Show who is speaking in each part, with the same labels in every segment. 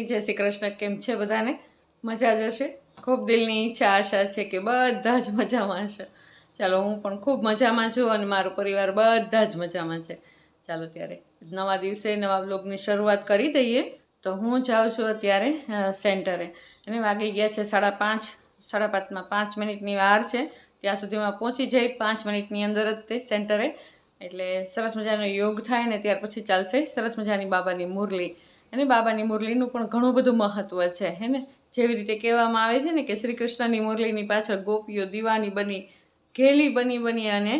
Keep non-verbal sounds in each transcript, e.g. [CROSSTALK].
Speaker 1: શાંતિ જય શ્રી કૃષ્ણ. કેમ છે બધાને? મજા જ હશે? ખૂબ દિલની ઈચ્છા, આશા છે કે બધા જ મજામાં હશે. ચાલો, હું પણ ખૂબ મજામાં છું અને મારો પરિવાર બધા જ મજામાં છે. ચાલો, ત્યારે નવા દિવસે નવા બ્લોગની શરૂઆત કરી દઈએ. તો હું જાઉં છું અત્યારે સેન્ટરે. અને વાગી ગયા છે સાડા પાંચ, સાડા પાંચમાં પાંચ મિનિટની વાર છે. ત્યાં સુધીમાં પહોંચી જઈ પાંચ મિનિટની અંદર જ તે સેન્ટરે. એટલે સરસ મજાનો યોગ થાય ને ત્યાર પછી ચાલશે સરસ મજાની બાબાની મુરલી. અને બાબાની મુરલીનું પણ ઘણું બધું મહત્ત્વ છે, હે ને? જેવી રીતે કહેવામાં આવે છે ને કે શ્રી કૃષ્ણની મુરલીની પાછળ ગોપીઓ દીવાની બની, ઘેલી બની બની અને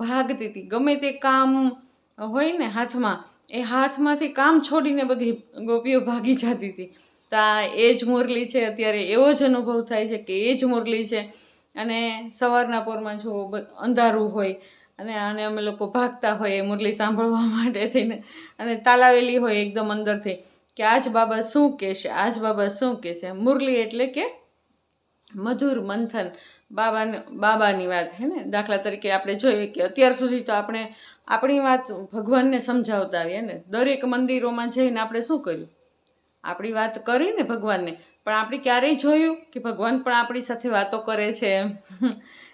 Speaker 1: ભાગતી હતી. ગમે તે કામ હોય ને હાથમાં, એ હાથમાંથી કામ છોડીને બધી ગોપીઓ ભાગી જતી હતી. તો આ એ જ મુરલી છે, અત્યારે એવો જ અનુભવ થાય છે કે એ જ મુરલી છે. અને સવારના પોરમાં જો અંધારું હોય અને આને અમે લોકો ભાગતા હોય એ મુરલી સાંભળવા માટે થઈને અને તાલાવેલી હોય એકદમ અંદરથી. કે આજ બાબા શું કહેશે? આજ બાબા શું કહેશે? મુરલી એટલે કે મધુર મંથન બાબાને, બાબાની વાત, હે ને? દાખલા તરીકે આપણે જોઈએ કે અત્યાર સુધી તો આપણે આપણી વાત ભગવાનને સમજાવતા આવીએ ને? દરેક મંદિરોમાં જઈને આપણે શું કર્યું? આપણી વાત કરી ને ભગવાનને, પણ આપણે ક્યારેય જોયું કે ભગવાન પણ આપણી સાથે વાતો કરે છે?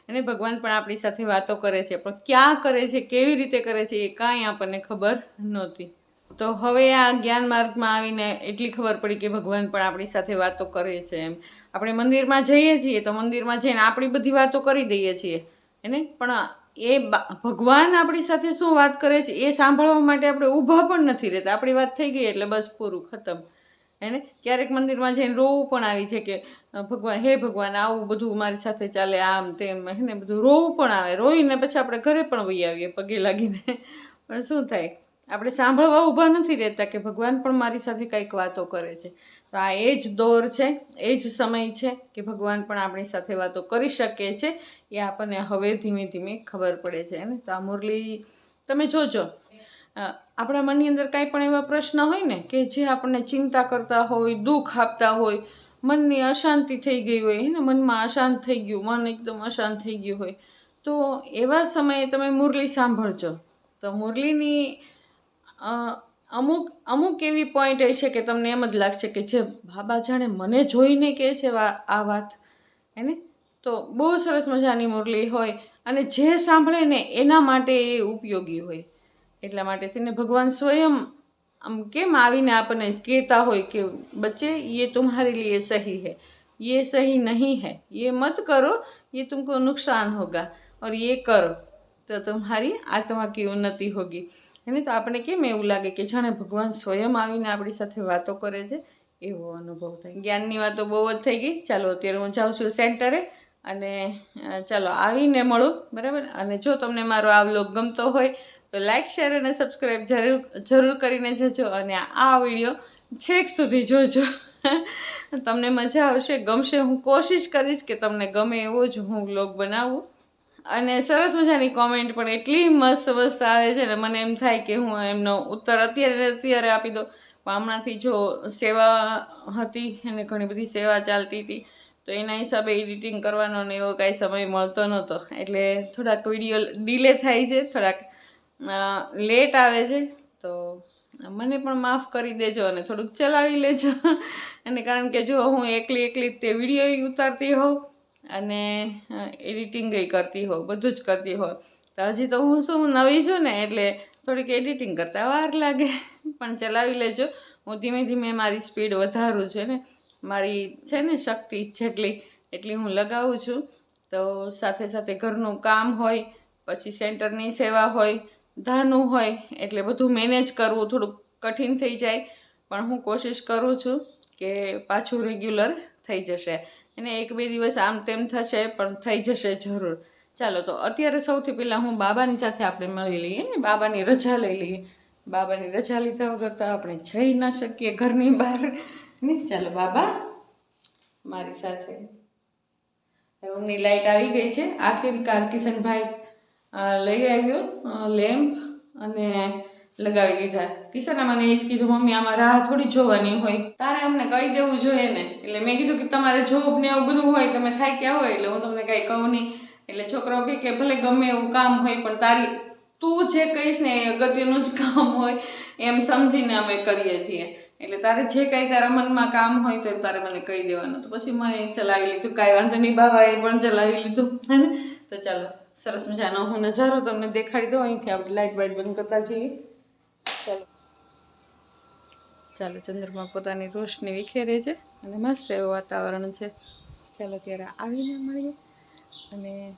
Speaker 1: અને ભગવાન પણ આપણી સાથે વાતો કરે છે. પણ ક્યાં કરે છે? કેવી રીતે કરે છે? એ કાંઈ આપણને ખબર નહોતી. તો હવે આ જ્ઞાન માર્ગમાં આવીને એટલી ખબર પડી કે ભગવાન પણ આપણી સાથે વાતો કરે છે એમ. આપણે મંદિરમાં જઈએ છીએ તો મંદિરમાં જઈને આપણી બધી વાતો કરી દઈએ છીએ. એને? પણ એ ભગવાન આપણી સાથે શું વાત કરે છે એ સાંભળવા માટે આપણે ઊભા પણ નથી રહેતા. આપણી વાત થઈ ગઈ એટલે બસ પૂરું, ખતમ. એને? ક્યારેક મંદિરમાં જઈને રોવું પણ આવી છે કે ભગવાન, હે ભગવાન, આવું બધું મારી સાથે ચાલે, આમ તેમ એને બધું રોવું પણ આવે. રોઈને પછી આપણે ઘરે પણ વહી આવીએ પગે લાગીને. પણ શું થાય? આપણે સાંભળવા ઊભા નથી રહેતા કે ભગવાન પણ મારી સાથે કંઈક વાતો કરે છે. તો આ એ જ દોર છે, એ જ સમય છે કે ભગવાન પણ આપણી સાથે વાતો કરી શકે છે. એ આપણને હવે ધીમે ધીમે ખબર પડે છે ને તો આ મુરલી, તમે જોજો. આપણા મનની અંદર કાંઈ પણ એવા પ્રશ્ન હોય ને કે જે આપણને ચિંતા કરતા હોય, દુઃખ આપતા હોય, મનની અશાંતિ થઈ ગઈ હોય ને મનમાં અશાંત થઈ ગયું, મન એકદમ અશાંત થઈ ગયું હોય, તો એવા સમયે તમે મુરલી સાંભળજો. તો મુરલીની અમુક અમુક એવી પોઈન્ટ હશે કે તમને એમ જ લાગશે કે જે બાબા જાણે મને જોઈને કહે છે આ વાત એને તો બહુ સરસ મજાની મુરલી હોય અને જે સાંભળે ને એના માટે એ ઉપયોગી હોય. એટલા માટે થઈને ભગવાન સ્વયં આમ કેમ આવીને આપણને કહેતા હોય કે, બચ્ચે, યે તુમ્હારે લીએ સહી હૈ, યે સહી નહીં હૈ, યે મત કરો, યે તુમકો નુકસાન હોગા, ઓર યે કરો, તો તુમ્હારી આત્મા કી ઉન્નતિ હોગી. એને તો આપણે કેમ એવું લાગે કે જાણે ભગવાન સ્વયં આવીને આપણી સાથે વાતો કરે છે? એવો અનુભવ થાય. જ્ઞાનની વાતો બહુ જ થઈ ગઈ. ચાલો, અત્યારે હું જાઉં છું સેન્ટરે અને ચાલો, આવીને મળું, બરાબર? અને જો તમને મારો આ વ્લોગ ગમતો હોય, તો લાઇક શેર અને સબસ્ક્રાઈબ જરૂર જરૂર કરીને જજો અને આ વીડિયો છેક સુધી જોજો. તમને મજા આવશે, ગમશે. હું કોશિશ કરીશ કે તમને ગમે એવો જ હું વ્લોગ બનાવું. અને સરસ મજાની કોમેન્ટ પણ એટલી મસ્ત મસ્ત આવે છે ને મને એમ થાય કે હું એમનો ઉત્તર અત્યારે અત્યારે આપી દઉં. હમણાંથી જો સેવા હતી અને ઘણી બધી સેવા ચાલતી હતી, તો એના હિસાબે એડિટિંગ કરવાનો ને એવો કાંઈ સમય મળતો નહોતો. એટલે થોડાક વીડિયો ડીલે થાય છે, થોડાક લેટ આવે છે. તો મને પણ માફ કરી દેજો અને થોડુંક ચલાવી લેજો. [LAUGHS] અને કારણ કે જો હું એકલી એકલી તે વીડિયો ઉતારતી હોઉં અને એડિટિંગ કરતી હોઉં બધું જ કરતી હોઉં તો હજી તો હું શું, નવી છું ને, એટલે થોડીક એડિટિંગ કરતાં વાર લાગે. પણ ચલાવી લેજો. હું ધીમે ધીમે મારી સ્પીડ વધારું છું ને મારી છે ને, શક્તિ જેટલી, એટલી હું લગાવું છું. તો સાથે સાથે ઘરનું કામ હોય, પછી સેન્ટરની સેવા હોય, ધાનું હોય, એટલે બધું મેનેજ કરવું થોડુંક કઠિન થઈ જાય. પણ હું કોશિશ કરું છું કે પાછું રેગ્યુલર થઈ જશે. અને એક બે દિવસ આમ તેમ થશે, પણ થઈ જશે જરૂર. ચાલો, તો અત્યારે સૌથી પહેલાં હું બાબાની સાથે આપણે મળી લઈએ ને, બાબાની રજા લઈ લઈએ. બાબાની રજા લીધા વગર તો આપણે જઈ ન શકીએ ઘરની બહાર. ને ચાલો, બાબા, મારી સાથે. રૂમની લાઇટ આવી ગઈ છે. આખિરકાર કિશનભાઈ લઈ આવ્યો લેમ્પ અને લગાવી દીધા. કિશને મને એ જ કીધું, મમ્મી, આમાં રાહ થોડી જોવાની હોય. તારે અમને કહી દેવું જોઈએ ને? એટલે મેં કીધું કે, તમારે જોબ ને એવું બધું હોય તમે થાય ક્યાં હોય. એટલે હું તમને કાંઈ કહું નહીં. એટલે છોકરાઓ કહે કે, ભલે ગમે એવું કામ હોય, પણ તારી, તું જે કહીશ ને એ અગત્યનું જ કામ હોય, એમ સમજીને અમે કરીએ છીએ. એટલે તારે જે કાંઈ તારા મનમાં કામ હોય તો તારે મને કહી દેવાનું. તો પછી મેં ચલાવી લીધું. કાંઈ વાંધો નહીં બાબા એ પણ ચલાવી લીધું. હે ને? તો ચાલો, સરસ મજાનો હું નજારો તમને દેખાડી દઉં. અહીંથી આપણે લાઇટ બાઇટ બંધ કરતા જઈએ. ચાલો ચંદ્રમાં પોતાની રોશની વિખેરે છે અને મસ્ત એવું વાતાવરણ છે. ચાલો ત્યારે આવીને મળીએ અને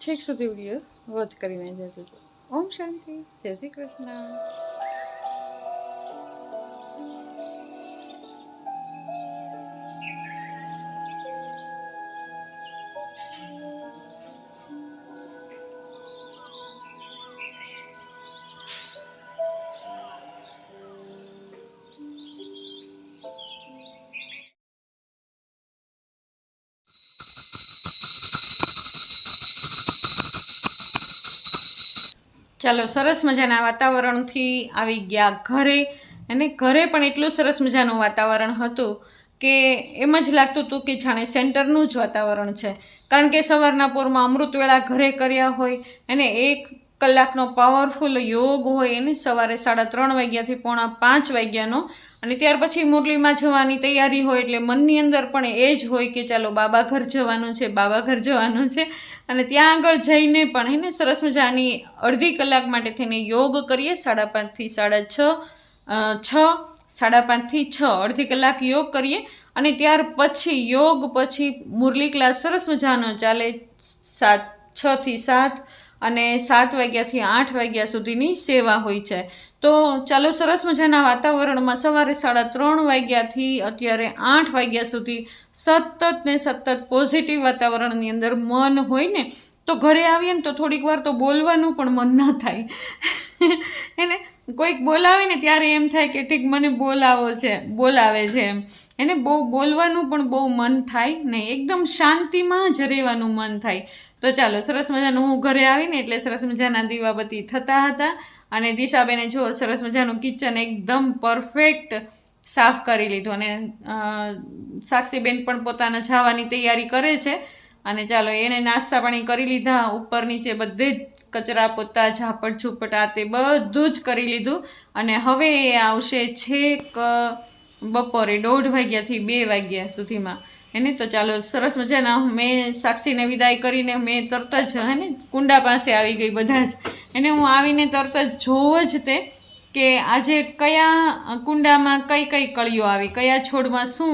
Speaker 1: છેક સુધી વીડિયો વોચ કરીને જજો. ઓમ શાંતિ. જય શ્રી કૃષ્ણ. ચાલો, સરસ મજાના વાતાવરણથી આવી ગયા ઘરે. અને ઘરે પણ એટલું સરસ મજાનું વાતાવરણ હતું કે એમ જ લાગતું હતું કે જાણે સેન્ટરનું જ વાતાવરણ છે. કારણ કે સવારના પોરમાં અમૃતવેળા ઘરે કર્યા હોય અને એક કલાકનો પાવરફુલ યોગ હોય એને સવારે સાડા ત્રણ વાગ્યાથી પોણા પાંચ વાગ્યાનો. અને ત્યાર પછી મુરલીમાં જવાની તૈયારી હોય એટલે મનની અંદર પણ એ જ હોય કે ચાલો બાબા ઘર જવાનું છે, બાબા ઘર જવાનું છે. અને ત્યાં આગળ જઈને પણ એને સરસ મજાની અડધી કલાક માટે થઈને યોગ કરીએ. સાડા પાંચથી સાડા છ છ, સાડા પાંચથી છ અડધી કલાક યોગ કરીએ. અને ત્યાર પછી યોગ પછી મુરલી ક્લાસ સરસ મજાનો ચાલે સાત છથી સાત અને સાત વાગ્યાથી આઠ વાગ્યા સુધીની સેવા હોય છે. તો ચાલો સરસ મજાના વાતાવરણમાં સવારે સાડા ત્રણ વાગ્યાથી અત્યારે આઠ વાગ્યા સુધી સતત ને સતત પોઝિટિવ વાતાવરણની અંદર મન હોય ને, તો ઘરે આવીએ ને તો થોડીક વાર તો બોલવાનું પણ મન ના થાય. એને કોઈક બોલાવે ને ત્યારે એમ થાય કે ઠીક, મને બોલાવો છે, બોલાવે છે એમ. એને બહુ બોલવાનું પણ બહુ મન થાય નહીં એકદમ શાંતિમાં જ રહેવાનું મન થાય. તો ચાલો, સરસ મજાનું હું ઘરે આવીને એટલે સરસ મજાના દીવાબત્તી થતા હતા અને દિશાબેને જો સરસ મજાનું કિચન એકદમ પરફેક્ટ સાફ કરી લીધું અને સાક્ષીબેન પણ પોતાના જવાની તૈયારી કરે છે અને ચાલો, એણે નાસ્તા પાણી કરી લીધા, ઉપર નીચે બધે જ કચરા પોતા, ઝાપટ ઝૂપટ તે બધું જ કરી લીધું અને હવે એ આવશે છેક બપોરે દોઢ વાગ્યાથી બે વાગ્યા સુધીમાં. એને તો ચાલો, સરસ મજાના. મેં સાક્ષીને વિદાય કરીને મેં તરત જ, હેને, કુંડા પાસે આવી ગઈ બધા જ. એને હું આવીને તરત જ જોઉં જ તે કે આજે કયા કુંડામાં કઈ કઈ કળીઓ આવી, કયા છોડમાં શું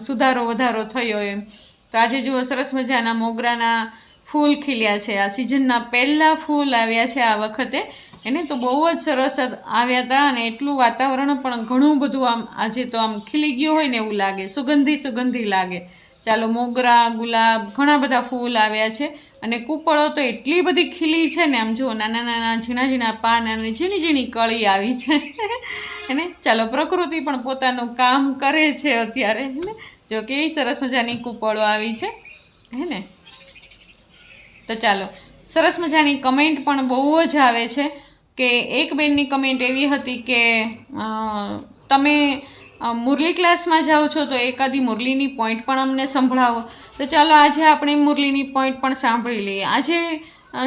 Speaker 1: સુધારો, વધારો થયો એમ. તો આજે જુઓ, સરસ મજાના મોગરાના ફૂલ ખીલ્યા છે. આ સિઝનના પહેલાં ફૂલ આવ્યા છે આ વખતે. એને તો બહુ જ સરસ આવ્યા હતા અને એટલું વાતાવરણ પણ ઘણું બધું આમ આજે તો આમ ખીલી ગયું હોય ને એવું લાગે, સુગંધી સુગંધી લાગે. ચાલો મોગરા, ગુલાબ ઘણા બધા ફૂલ આવ્યા છે અને કૂપળો તો એટલી બધી ખીલી છે ને આમ જુઓ, નાના નાના ઝીણા ઝીણા પાન અને ઝીણી ઝીણી કળી આવી છે. એને ચાલો પ્રકૃતિ પણ પોતાનું કામ કરે છે અત્યારે હેને જો કેવી સરસ મજાની કૂપળો આવી છે, હે ને? તો ચાલો, સરસ મજાની કમેન્ટ પણ બહુ જ આવે છે. કે એક બેનની કમેન્ટ એવી હતી કે તમે મુરલી ક્લાસમાં જાઓ છો તો એકાદી મુરલીની પોઈન્ટ પણ અમને સંભળાવો. તો ચાલો આજે આપણે મુરલીની પોઈન્ટ પણ સાંભળી લઈએ. આજે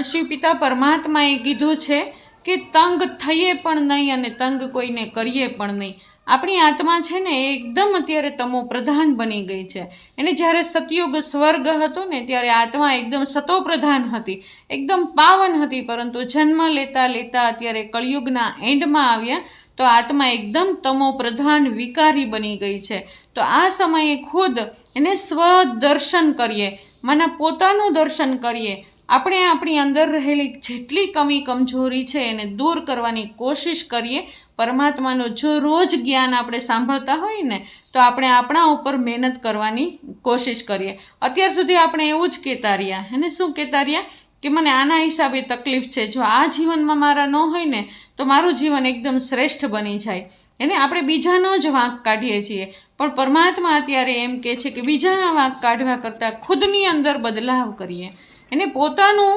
Speaker 1: શિવ પિતા પરમાત્માએ કીધું છે કે, તંગ થઈએ પણ નહીં અને તંગ કોઈને કરીએ પણ નહીં. આપણી આત્મા છે ને એકદમ અત્યારે તમો પ્રધાન બની ગઈ છે. એને જ્યારે સતયુગ સ્વર્ગ હતો ને ત્યારે આત્મા એકદમ સતો પ્રધાન હતી. એકદમ પાવન હતી, પરંતુ જન્મ લેતા લેતા અત્યારે કળિયુગના એન્ડમાં આવ્યા, તો આત્મા એકદમ તમો પ્રધાન વિકારી બની ગઈ છે. તો આ સમયે ખુદ એને સ્વદર્શન કરીએ, માના પોતાનું દર્શન કરીએ આપણે આપણી અંદર રહેલી જેટલી કમી, કમજોરી છે એને દૂર કરવાની કોશિશ કરીએ. પરમાત્માનું જો રોજ જ્ઞાન આપણે સાંભળતા હોઈએ ને, તો આપણે આપણા ઉપર મહેનત કરવાની કોશિશ કરીએ. અત્યાર સુધી આપણે એવું જ કહેતા રહ્યા. એને શું કહેતા રહ્યા? કે મને આના હિસાબે તકલીફ છે. જો આ જીવનમાં મારા ન હોય ને, તો મારું જીવન એકદમ શ્રેષ્ઠ બની જાય. એને આપણે બીજાનો જ વાંક કાઢીએ છીએ. પણ પરમાત્મા અત્યારે એમ કહે છે કે બીજાના વાંક કાઢવા કરતાં ખુદની અંદર બદલાવ કરીએ. એને પોતાનું,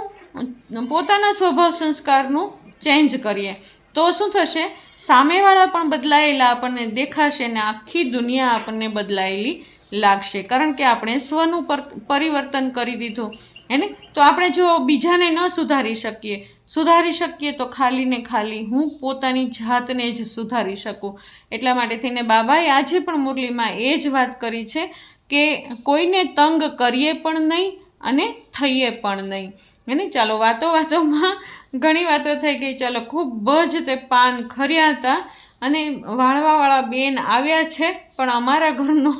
Speaker 1: પોતાના સ્વભાવ સંસ્કારનું ચેન્જ કરીએ. તો શું થશે? સામેવાળા પણ બદલાયેલા આપણને દેખાશે ને આખી દુનિયા આપણને બદલાયેલી લાગશે. કારણ કે આપણે સ્વનું પર, પરિવર્તન કરી દીધું એને તો આપણે જો બીજાને ન સુધારી શકીએ સુધારી શકીએ તો ખાલી ને ખાલી હું પોતાની જાતને જ સુધારી શકું. એટલા માટે થઈને બાબાએ આજે પણ મુરલીમાં એ જ વાત કરી છે કે કોઈને તંગ કરીએ પણ નહીં અને થઈએ પણ નહીં. એને ચાલો વાતો વાતોમાં ઘણી વાતો થઈ ગઈ. ચાલો, ખૂબ જ તે પાન ખર્યા હતા અને વાળવાવાળા બેન આવ્યા છે, પણ અમારા ઘરનો,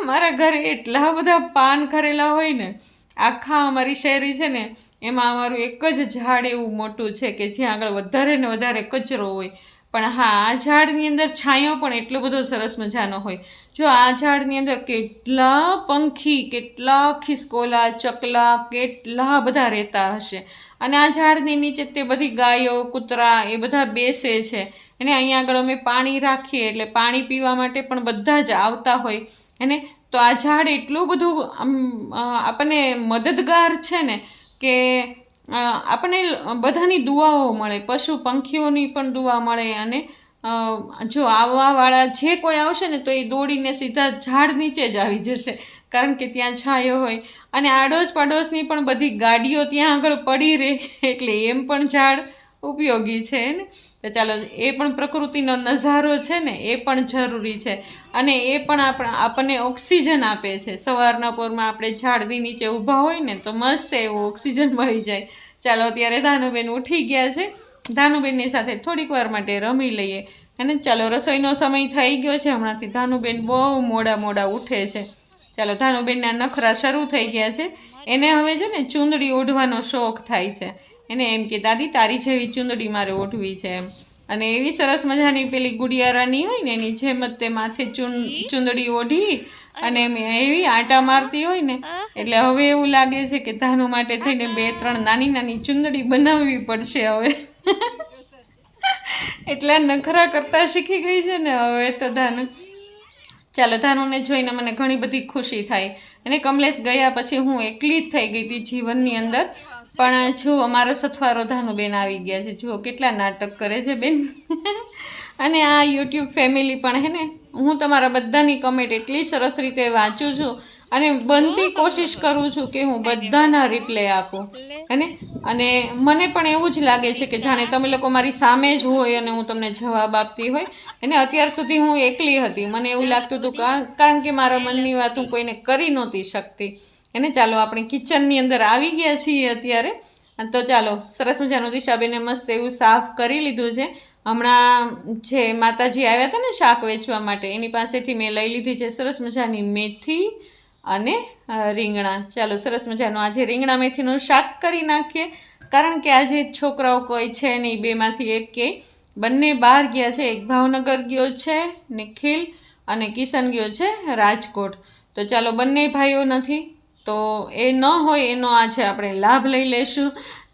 Speaker 1: અમારા ઘરે એટલા બધા પાન ખરેલા હોય ને, આખા અમારી શેરી છે ને, એમાં અમારું એક જ ઝાડ એવું મોટું છે કે જ્યાં આગળ વધારે ને વધારે કચરો હોય. પણ હા, આ ઝાડની અંદર છાંયો પણ એટલો બધો સરસ મજાનો હોય. જો આ ઝાડની અંદર કેટલા પંખી, કેટલા ખિસકોલા, ચકલા, કેટલા બધા રહેતા હશે. અને આ ઝાડની નીચે તે બધી ગાયો, કૂતરા એ બધા બેસે છે. અને અહીંયા આગળ અમે પાણી રાખીએ એટલે પાણી પીવા માટે પણ બધા જ આવતા હોય. એને તો આ ઝાડ એટલું બધું આપણને મદદગાર છે ને કે આપણને બધાની દુઆઓ મળે, પશુ પંખીઓની પણ દુઆ મળે અને જો આવવાવાળા જે કોઈ આવશે ને તો એ દોડીને સીધા ઝાડ નીચે જ આવી જશે, કારણ કે ત્યાં છાયો હોય. અને આડોશ પાડોશની પણ બધી ગાડીઓ ત્યાં આગળ પડી રહે, [LAUGHS] એટલે એમ પણ ઝાડ ઉપયોગી છે ને? તો ચાલો, એ પણ પ્રકૃતિનો નજારો છે ને, એ પણ જરૂરી છે. અને એ પણ આપણા, આપણને ઓક્સિજન આપે છે. સવારના પોરમાં આપણે ઝાડની નીચે ઊભા હોય ને, તો મસ્ત એવું ઓક્સિજન મળી જાય. ચાલો, અત્યારે ધાનુબેન ઉઠી ગયા છે. ધાનુબેનની સાથે થોડીક વાર માટે રમી લઈએ. અને ચાલો, રસોઈનો સમય થઈ ગયો છે. હમણાંથી ધાનુબેન બહુ મોડા મોડા ઉઠે છે. ચાલો, ધાનુબેનના નખરા શરૂ થઈ ગયા છે. એને હવે છે ને, ચૂંદડી ઓઢવાનો શોખ થાય છે. એને એમ કે, દાદી, તારી જેવી ચૂંદડી મારે ઓઠવી છે. એમ અને એવી સરસ મજાની પેલી ગુડિયારાની હોય ને, એની જેમ જ તે માથે ચૂન ચૂંદડી ઓઢી અને એવી આંટા મારતી હોય ને, એટલે હવે એવું લાગે છે કે ધાનુ માટે થઈને બે, ત્રણ નાની નાની ચૂંદડી બનાવવી પડશે હવે. એટલા નખરા કરતા શીખી ગઈ છે ને હવે તો ધાનુ. ચાલો, ધાનુને જોઈને મને ઘણી બધી ખુશી થાય. અને કમલેશ ગયા પછી હું એકલી જ થઈ ગઈ હતી જીવનની અંદર. પણ જો અમારો સથવારો બેન આવી ગયા છે જુઓ કેટલા નાટક કરે છે બેન. અને આ યુટ્યુબ ફેમિલી પણ હે ને, હું તમારા બધાની કમેન્ટ એટલી સરસ રીતે વાંચું છું અને બનતી કોશિશ કરું છું કે હું બધાના રિપ્લે આપું હેને અને મને પણ એવું જ લાગે છે કે જાણે તમે લોકો મારી સામે જ હોય અને હું તમને જવાબ આપતી હોય. અને અત્યાર સુધી હું એકલી હતી. મને એવું લાગતું હતું કારણ કારણ કે મારા મનની વાત હું કોઈને કરી નહોતી શકતી. એને ચાલો આપણે કિચનની અંદર આવી ગયા છીએ અત્યારે. તો ચાલો, સરસ મજાનું દિશાબેને મસ્ત એવું સાફ કરી લીધું છે. હમણાં જે માતાજી આવ્યા હતા ને શાક વેચવા માટે, એની પાસેથી મેં લઈ લીધી છે સરસ મજાની મેથી અને રીંગણા. ચાલો, સરસ મજાનું આજે રીંગણા મેથીનું શાક કરી નાખીએ. કારણ કે આજે છોકરાઓ કોઈ છે નહીં, બેમાંથી એક. કે બંને બહાર ગયા છે, એક ભાવનગર ગયો છે, નિખિલ અને કિશન ગયો છે રાજકોટ. તો ચાલો, બંને ભાઈઓ નથી તો એ ન હોય એનો આજે આપણે લાભ લઈ લેશું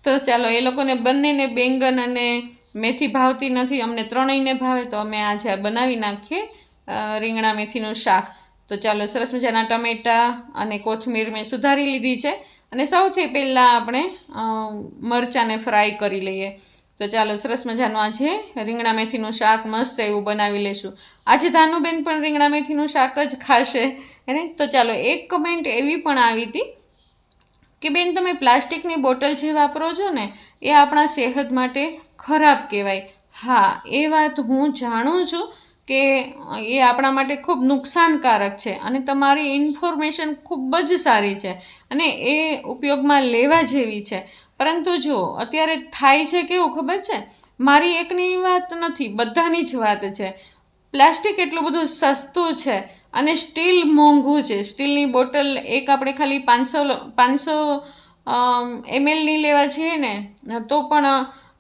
Speaker 1: તો ચાલો, એ લોકોને બંનેને બેંગન અને મેથી ભાવતી નથી. અમને ત્રણેયને ભાવે, તો અમે આજે આ બનાવી નાખીએ રીંગણા મેથીનું શાક. તો ચાલો, સરસ મજાના ટમેટાં અને કોથમીર મેં સુધારી લીધી છે. અને સૌથી પહેલાં આપણે મરચાંને ફ્રાય કરી લઈએ. તો ચાલો સરસ મજાનું આજે રીંગણા મેથીનું શાક મસ્ત એવું બનાવી લેશું. આજે ધાનુબેન પણ રીંગણા મેથીનું શાક જ ખાશે. હે તો ચાલો એક કમેન્ટ એવી પણ આવી હતી કે બેન તમે પ્લાસ્ટિકની બોટલ જે વાપરો છો ને, એ આપણા સેહત માટે ખરાબ કહેવાય. હા, એ વાત હું જાણું છું કે એ આપણા માટે ખૂબ નુકસાનકારક છે અને તમારી ઇન્ફોર્મેશન ખૂબ જ સારી છે અને એ ઉપયોગમાં લેવા જેવી છે. પરંતુ જો અત્યારે થાય છે કેવું ખબર છે? મારી એકની વાત નથી, બધાની જ વાત છે. પ્લાસ્ટિક એટલું બધું સસ્તું છે અને સ્ટીલ મોંઘું છે. સ્ટીલની બોટલ એક આપણે ખાલી પાંચસો પાંચસો એમએલની લેવા છીએ ને, તો પણ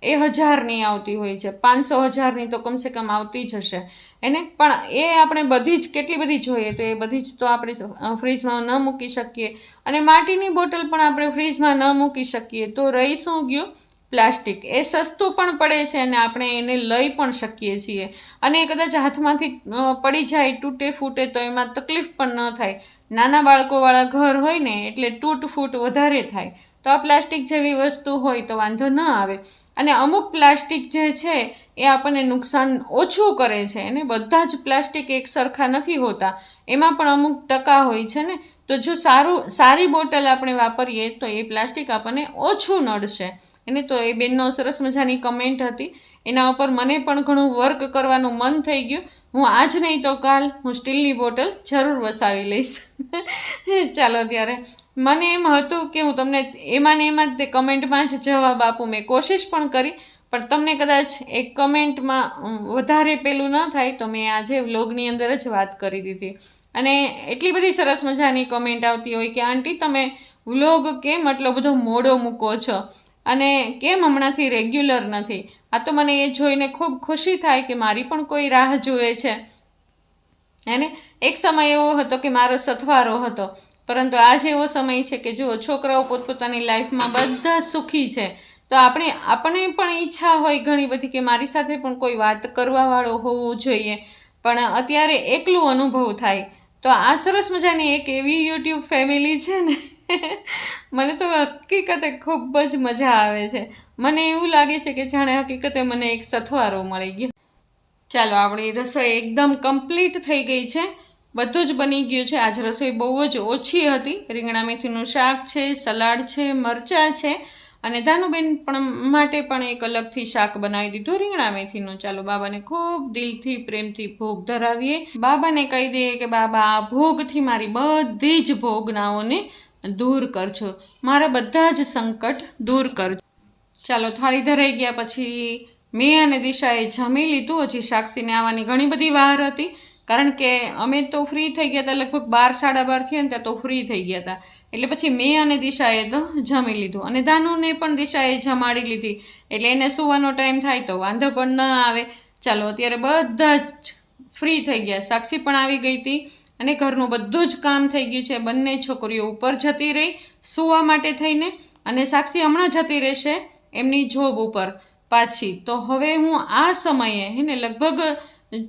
Speaker 1: એ હજારની આવતી હોય છે. પાંચસો હજારની તો કમસે કમ આવતી જ હશે. એને? પણ એ આપણે બધી જ કેટલી બધી જોઈએ તો એ બધી જ તો આપણે ફ્રીજમાં ન મૂકી શકીએ. અને માટીની બોટલ પણ આપણે ફ્રીજમાં ન મૂકી શકીએ. તો રહી શું ગયું. પ્લાસ્ટિક. એ સસ્તું પણ પડે છે અને આપણે એને લઈ પણ શકીએ છીએ. અને કદાચ હાથમાંથી પડી જાય, તૂટે, ફૂટે તો એમાં તકલીફ પણ ન થાય. નાના બાળકોવાળા ઘર હોય ને એટલે તૂટ ફૂટ વધારે થાય. તો આ પ્લાસ્ટિક જેવી વસ્તુ હોય તો વાંધો ન આવે. અને અમુક પ્લાસ્ટિક જે છે એ આપણને નુકસાન ઓછું કરે છે અને બધા જ પ્લાસ્ટિક એક સરખા નથી હોતા. એમાં પણ અમુક ટકા હોય છે ને. તો જો સારું, સારી બોટલ આપણે વાપરીએ તો એ પ્લાસ્ટિક આપણને ઓછું નડશે. એને તો એ બેનનો સરસ મજાની કમેન્ટ હતી. એના ઉપર મને પણ ઘણું વર્ક કરવાનું મન થઈ ગયું. હું આજ નહીં તો કાલ હું સ્ટીલની બોટલ જરૂર વસાવી લઈશ. [LAUGHS] ચાલો ત્યારે. મને એમ હતું કે હું તમને એમાં ને એમાં જ તે કમેન્ટમાં જ જવાબ આપું. મેં કોશિશ પણ કરી, પણ તમને કદાચ એક કમેન્ટમાં વધારે પેલું ન થાય તો મેં આજે વ્લોગની અંદર જ વાત કરી દીધી. અને એટલી બધી સરસ મજાની કમેન્ટ આવતી હોય કે, આંટી, તમે વ્લોગ કેમ આટલો બધો મોડો મૂકો છો? અને કેમ હમણાંથી રેગ્યુલર નથી? આ તો મને એ જોઈને ખૂબ ખુશી થાય કે મારી પણ કોઈ રાહ જુએ છે. એને એક સમય એવો હતો કે મારો સથવારો હતો. પરંતુ આજ એવો સમય છે કે જો છોકરાઓ પોતપોતાની લાઈફમાં બધા સુખી છે. તો આપણે આપણે પણ ઈચ્છા હોય ઘણી બધી કે મારી સાથે પણ કોઈ વાત કરવાવાળો હોવો જોઈએ. પણ અત્યારે એકલું અનુભવ થાય. તો આ સરસ મજાની એક એવી યુટ્યુબ ફેમિલી છે ને? [LAUGHS] મને તો હકીકતે ખૂબ જ મજા આવે છે. મને એવું લાગે છે કે જાણે હકીકતે મને એક સથવારો મળી ગયો. ચાલો, આપણી રસોઈ એકદમ કમ્પ્લીટ થઈ ગઈ છે. બધું જ બની ગયું છે. આજ રસોઈ બહુ જ ઓછી હતી. રીંગણા મેથીનું શાક છે, સલાડ છે, મરચાં છે અને ધાનુબેન પણ માટે પણ એક અલગથી શાક બનાવી દીધું રીંગણા મેથીનું. ચાલો, બાબાને ખૂબ દિલથી, પ્રેમથી ભોગ ધરાવીએ. બાબાને કહી દઈએ કે, બાબા, આ ભોગથી મારી બધી જ ભોગનાઓને દૂર કરજો. મારા બધા જ સંકટ દૂર કરજો. ચાલો, થાળી ધરાઈ ગયા પછી મેં અને દિશાએ જમી લીધું. હજી સાક્ષીને આવવાની ઘણી બધી વાર હતી, કારણ કે અમે તો ફ્રી થઈ ગયા હતા. લગભગ બાર, સાડા બાર થયા ત્યાં તો ફ્રી થઈ ગયા હતા. એટલે પછી મેં અને દિશાએ તો જમી લીધું. અને દાનુને પણ દિશાએ જમાડી લીધી. એટલે એને સૂવાનો ટાઈમ થાય તો વાંધો પણ ન આવે. ચાલો, અત્યારે બધા જ ફ્રી થઈ ગયા. સાક્ષી પણ આવી ગઈ હતી. અને ઘરનું બધું જ કામ થઈ ગયું છે. બંને છોકરીઓ ઉપર જતી રહી, સૂવા માટે થઈને. અને સાક્ષી હમણાં જતી રહેશે એમની જોબ ઉપર પાછી. તો હવે હું આ સમયે, હે ને, લગભગ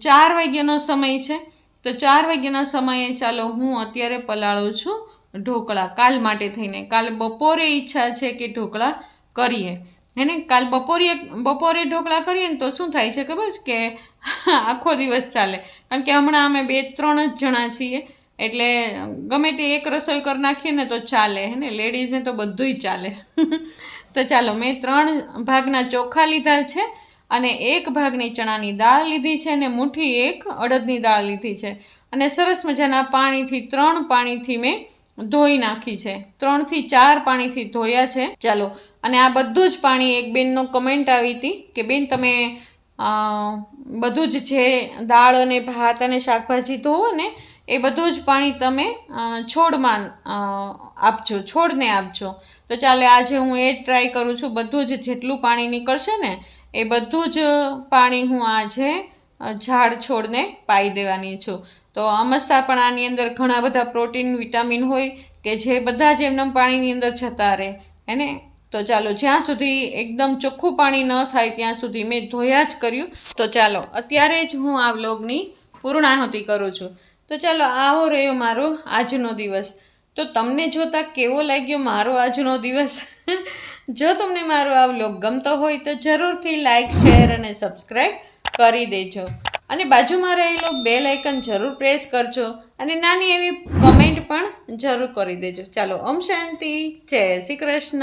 Speaker 1: ચાર વાગ્યાનો સમય છે. તો ચાર વાગ્યાના સમયે ચાલો હું અત્યારે પલાળું છું ઢોકળા. કાલ માટે થઈને. કાલ બપોરે ઈચ્છા છે કે ઢોકળા કરીએ. હે ને કાલ બપોરે બપોરે ઢોકળા કરીએ ને તો શું થાય છે ખબર છે કે [LAUGHS] આખો દિવસ ચાલે. કારણ કે હમણાં અમે બે ત્રણ જ જણા છીએ. એટલે ગમે તે એક રસોઈ કરી નાખીએ ને તો ચાલે, હે ને? લેડીઝને તો બધુંય ચાલે. [LAUGHS] તો ચાલો, મેં ત્રણ ભાગના ચોખા લીધા છે અને એક ભાગની ચણાની દાળ લીધી છે અને મુઠ્ઠી એક અડદની દાળ લીધી છે. અને સરસ મજાના પાણીથી ત્રણ પાણીથી મેં ધોઈ નાખી છે. ત્રણથી ચાર પાણીથી ધોયા છે. ચાલો, અને આ બધું જ પાણી એક બેનનો કમેન્ટ આવી હતી કે, બેન, તમે બધું જ જે દાળ અને ભાત અને શાકભાજી ધોવો ને, એ બધું જ પાણી તમે છોડમાં આપજો, છોડને આપજો. તો ચાલે, આજે હું એ ટ્રાય કરું છું, બધું જ જેટલું પાણી નીકળશે ને, એ બધું જ પાણી હું આજે ઝાડ છોડને પાઈ દેવાની છું. તો અમસ્તા પણ આની અંદર ઘણા બધા પ્રોટીન, વિટામિન હોય કે જે બધા જ એમને પાણીની અંદર જતા રહે. એને તો ચાલો, જ્યાં સુધી એકદમ ચોખ્ખું પાણી ન થાય ત્યાં સુધી મેં ધોયા જ કર્યું. તો ચાલો, અત્યારે જ હું આ વ્લોગની પૂર્ણાહુતિ કરું છું. તો ચાલો, આવો રહ્યો મારો આજનો દિવસ. તો તમને જોતાં કેવો લાગ્યો મારો આજનો દિવસ? [LAUGHS] જો તમને મારો આ વ્લોગ ગમતો હોય તો જરૂરથી લાઇક શેર અને સબસ્ક્રાઈબ કરી દેજો. અને બાજુમાં રહેલો બેલ આઇકન જરૂર પ્રેસ કરજો અને નાની એવી કમેન્ટ પણ જરૂર કરી દેજો. ચાલો, ઓમ શાંતિ, જય શ્રી કૃષ્ણ.